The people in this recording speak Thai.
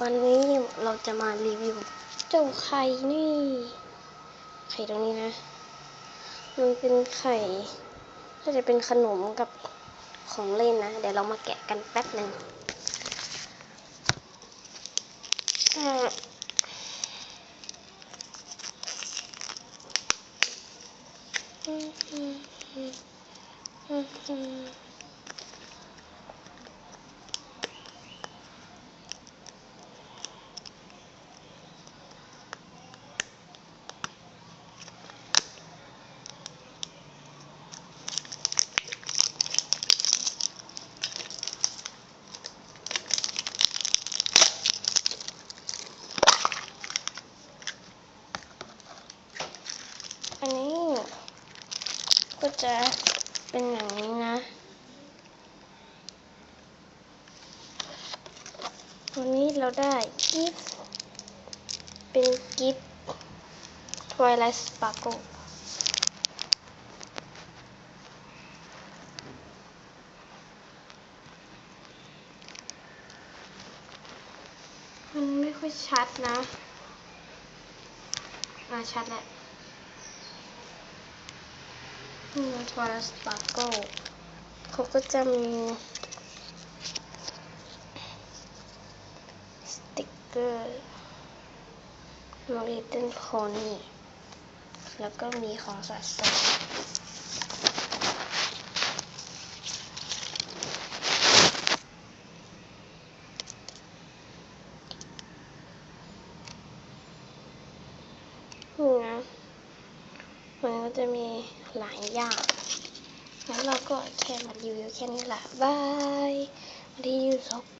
วันนี้เราจะมารีวิวเจ้าไข่นี่ ไข่ตรงนี้นะ มันเป็นไข่น่าจะเป็นขนมกับของเล่นนะ เดี๋ยวเรามาแกะกันแป๊บหนึ่งอืมอืมอืมอืมอืม อันนี้ ก็จะเป็นอย่างนี้นะ วันนี้เราได้กิฟต์เป็นกิฟต์ Twilight Sparkle มันไม่ค่อยชัดนะ อ่าชัดแหละ นี่นะทวารสปาร์เกิลเขาก็จะมีสติกเกอร์โมลิตันโคนี่แล้วก็มีของสะสมนี่นะ มันก็จะมีหลายอย่างแล้วเราก็แค่มารีวิวแค่นี้แหละบายรีวิวสก